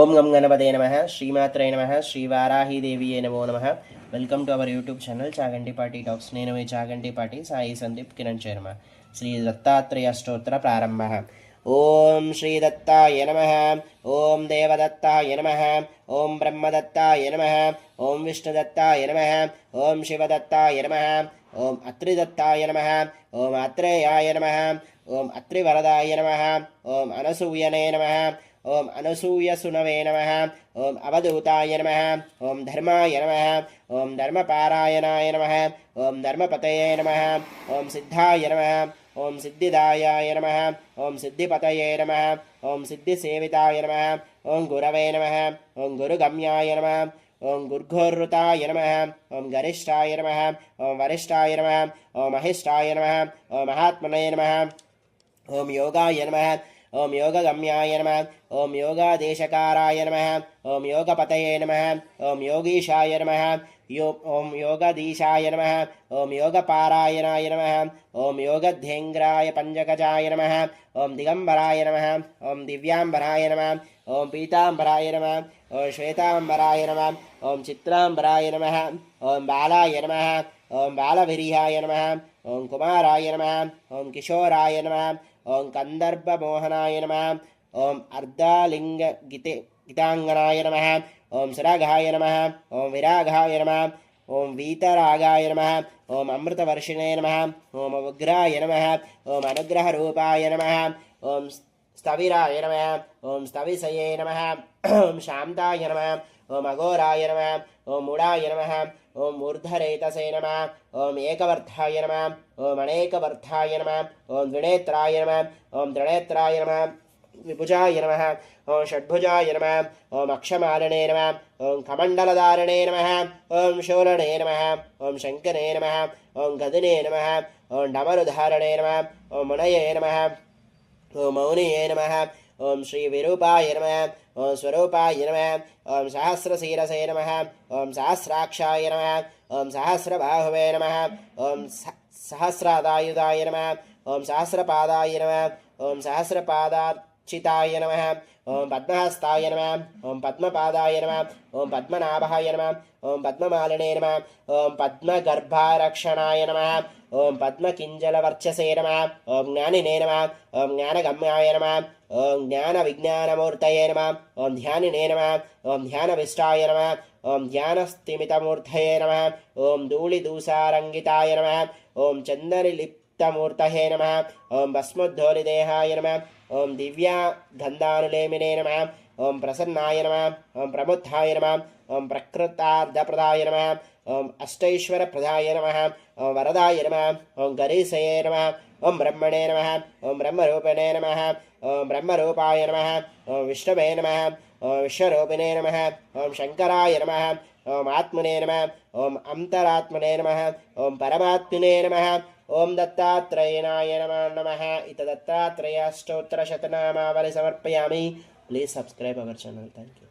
ఓం గం గణపదే నమ. శ్రీమాత్రే నమ. శ్రీవారాహీదేవియే నమో నమ. Welcome to our YouTube channel Chaganti పాటి టాక్స్ నేను మీ చాగంటి పాటి సాయి సందీప్ కిరణ్ శర్మ. శ్రీ దత్తాత్రేయ స్తోత్ర ప్రారంభ. ఓం శ్రీ దత్తాయ నమ. ఓం దేవదత్తాయ నమ. ఓం బ్రహ్మదత్తాయ నమ. ఓం విష్ణుదత్తాయ నమ. ఓం శివదత్తాయ నమ. ఓం అత్రిదత్తాయ నమ. ఓం అత్రేయాయ నమ. ఓం అత్రివరదాయ నమ. ఓం అనసూయనే నమ. ఓం అనసూయ సునవే నమ ఓం అవధూతాయ నమ ఓం ధర్మాయ నమ ఓం ధర్మపారాయణాయ నమ ఓం ధర్మపతయే నమ ఓం సిద్ధాయ నమ ఓం సిద్ధిదాయాయ నమ ఓం సిద్ధిపతయే నమ ఓం సిద్ధిసేవితాయ నమ ఓం గురవే నమ ఓం గురుగమ్యాయ నమ ఓం గుర్ఘోర్రుతాయ నమ ఓం గరిష్టాయ నమ ఓం వరిష్టాయ నమ ఓం మహిష్టాయ నమ ఓం మహాత్మనయ నమ ఓం యోగాయ నమ ఓం యోగగమ్యాయ నమ ఓం యోగాదేశకారాయ నమ ఓం యోగపతయే నమ ఓం యోగీశాయ నమ యో ఓం యోగదీశాయ నమ ఓం యోగపారాయణాయ నమ ఓం యోగధ్యేంద్రాయ పంచగజాయ నమ ఓం దిగంబరాయ నమ ఓం దివ్యాంబరాయ నమ ఓం పీతాంబరాయ నమ ఓం శ్వేతాంబరాయ నమ ఓం చిత్రాంబరాయ నమ ఓం బాలాయ నమ ఓం బాలవిర్యాయ నమ ఓం కుమారాయ నమ ఓం కిషోరాయ నమ ఓం కందర్భమోహనాయ నమ ఓం అర్ధాలింగ గితే గీతాంగనాయ నమ ఓం సురాఘాయ నమ ఓం విరాఘాయ నమ ఓం వీతరాగాయ నమ ఓం అమృతవర్షిణే నమ ఓం ఉగ్రాయ నమ ఓం అనుగ్రహరూపాయ నమ ఓం స్థవిరాయ నమ ఓం స్థవిసయే నమ ఓం శాంతాయ నమ ఓం అఘోరాయ నమ ఓం ముడాయ నమ ఓం ఊర్ధరేతసే నమ ఓం ఏకవర్ధాయ నమ ఓం అనేకవర్ధాయ నమ ఓం ద్వినేత్రాయ నమ ఓం త్రినేత్రాయ నమ విభుజాయ నమ ఓం షడ్భుజాయ నమ ఓం అక్షమాలనే నమ ఓం కమండలదారణే నమ ఓం శూలనే నమ ఓం శంకరే నమ ఓం గదినే నమ ఓం డమరుధారణే నమ ఓం మునయే నమ ఓం మౌనియే నమ ఓం శ్రీ విరూపాయ నమ ఓం స్వరూపాయ నమ ఓం సహస్రశీరసే నమ ఓం సహస్రాక్షాయ నమ ఓం సహస్రబాహువే నమ ఓం స- సహస్రాదాయుధాయ నమ ఓం సహస్రపాదాయ నమ ఓం సహస్రపాదార్చితాయ నమ ఓం పద్మహస్తాయ నమ ఓం పద్మపాదాయ నమ ఓం పద్మనాభాయ నమ ఓం పద్మమాలినే నమ ఓం పద్మగర్భారక్షణాయ నమ ఓం పద్మకింజల వర్చసే నమ ఓం జ్ఞానినే నమ ఓం జ్ఞానగమ్యాయ నమ ఓం జ్ఞాన విజ్ఞానమూర్తయే నమ ఓం ధ్యానినే నమ ఓం ధ్యానవిష్టాయ నమ ఓం ధ్యానస్థిమితమూర్తయే నమ ఓం ధూళిదూసారంగితాయ నమ ఓం చందనిలిప్తమూర్తయే నమ ఓం భస్మోద్ధోలిదేహాయ నమ ఓం దివ్యా గంధానులేమినే నమ ఓం ప్రసన్నాయ నమ ఓం ప్రముద్ధాయ నమ ఓం ప్రకృతార్థప్రదాయ నమ ఓం అష్టైశ్వర అష్టైశ్వరప్రదాయ నమ ఓం వరదాయ నమ ఓం గరీసయే నమ ఓం బ్రహ్మణే నమ ఓం బ్రహ్మరూపిణే నమ ఓం బ్రహ్మరూపాయ నమ ఓం విష్ణవే నమ ఓం విశ్వరూపిణే నమ ఓం శంకరాయ నమ ఓం ఆత్మనే నమ ఓం అంతరాత్మనే నమ ఓం పరమాత్మనే నమ ఓం దత్తాత్రేయనాయ నమ నమ ఇత దత్తాత్రేయ స్తోత్ర శతనామావళి సమర్పయామి please subscribe our channel thank you